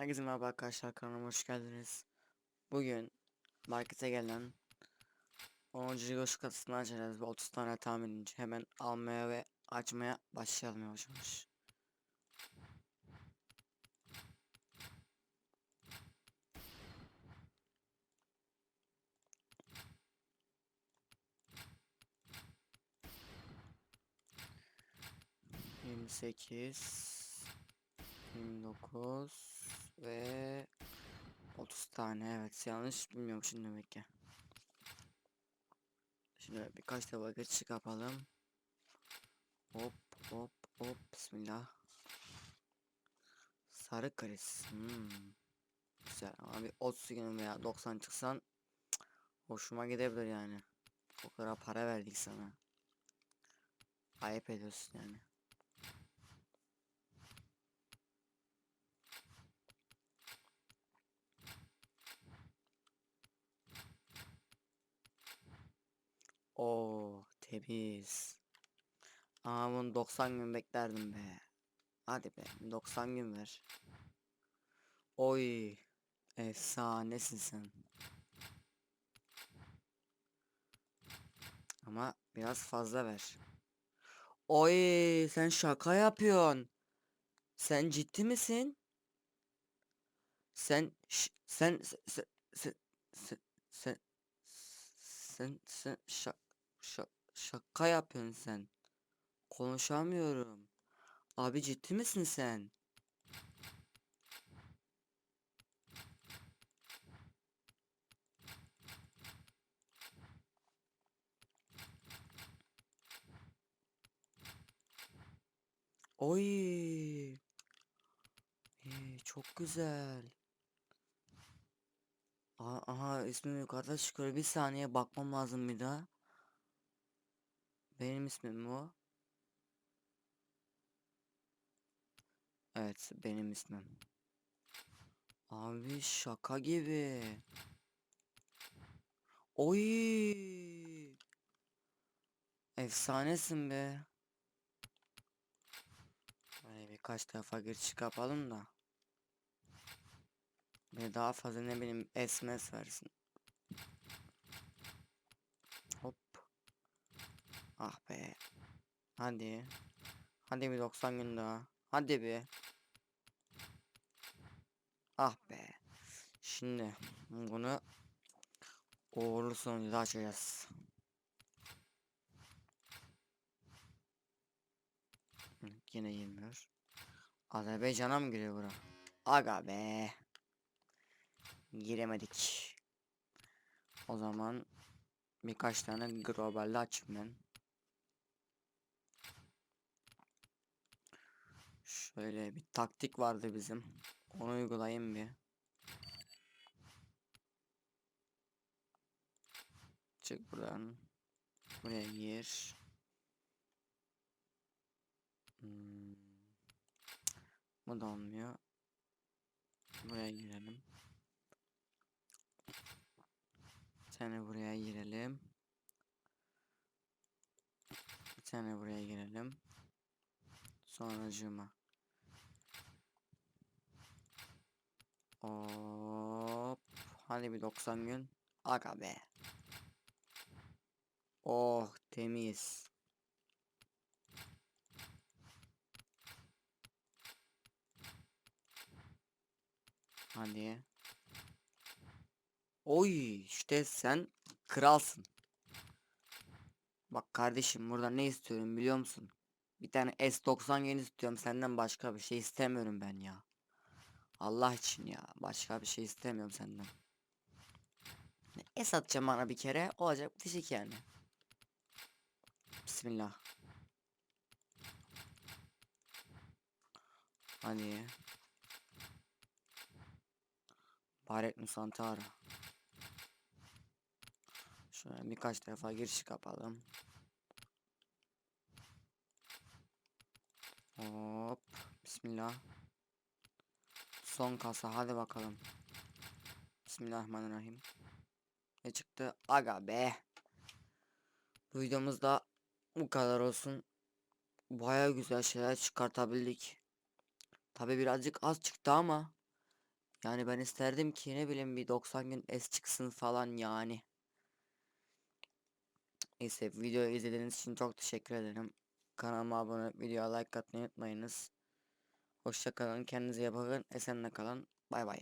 Herkese merhaba arkadaşlar kanalıma hoş geldiniz. Bugün markete gelen 10. Ligoş katısını açacağız ve 30 tane tahminince hemen almaya ve açmaya başlayalım yavaş yavaş. Yirmi sekiz, yirmi dokuz ve 30 tane evet yanlış bilmiyormuşum demek ki. Şimdi birkaç da vakit çıkartalım. Hop hop hop bismillah. Sarı kriz. Hmm. Güzel ama bir 30 gün veya 90 çıksan hoşuma gidebilir yani. O kadar para verdik sana. Ayıp ediyorsun yani. Temiz. Ama bunu 90 gün beklerdim be. Hadi be 90 gün ver. Oy. Efsanesin sen. Ama biraz fazla ver. Oy sen şaka yapıyorsun. Sen ciddi misin? Sen ş- sen sen sen sen sen sen sen, sen şa- şa- şaka yapıyorsun sen. Konuşamıyorum. Abi ciddi misin sen? Oy. Ee, çok güzel. Aha, aha ismim yukarıda çıkıyor. Bir saniye bakmam lazım bir daha. Benim ismim mi o? Evet benim ismim. Abi şaka gibi. Oy. Efsanesin be. Hani birkaç defa gir çık yapalım da. Bir daha fazla ne bileyim SMS versin. Hop. Ah be. Hadi. Hadi bir 90 gün daha. Hadi bir. Ah be. Şimdi bunu uğurlu sonucu açacağız. Yine girmiyor. Azerbaycan'a mı giriyor bura? Aga be. Giremedik. O zaman birkaç tane globalde açayım ben. Şöyle bir taktik vardı bizim. Onu uygulayayım bir. Çık buradan. Buraya gir. Hmm. Bu da olmuyor. Buraya girelim. Bir tane buraya girelim. Bir tane buraya girelim. Sonracığıma. Hop. Hadi bir 90 gün. Aga be. Oh temiz. Hadi. Oy işte sen kralsın. Bak kardeşim burada ne istiyorum biliyor musun? Bir tane S90 yeni istiyorum senden başka bir şey istemiyorum ben ya. Allah için ya başka bir şey istemiyorum senden. S atacağım bana bir kere olacak bitecek yani. Bismillah. Hadi. Baret Nusantara. Şöyle birkaç defa giriş yapalım. Hop. Bismillah. Son kasa hadi bakalım. Bismillahirrahmanirrahim. Ne çıktı? Aga be. Bu videomuzda bu kadar olsun. Baya güzel şeyler çıkartabildik. Tabi birazcık az çıktı ama Yani ben isterdim ki ne bileyim bir 90 gün es çıksın falan yani. Neyse videoyu izlediğiniz için çok teşekkür ederim. Kanalıma abone olup videoya like atmayı unutmayınız. Hoşça kalın, kendinize iyi bakın, esenle kalın. Bay bay.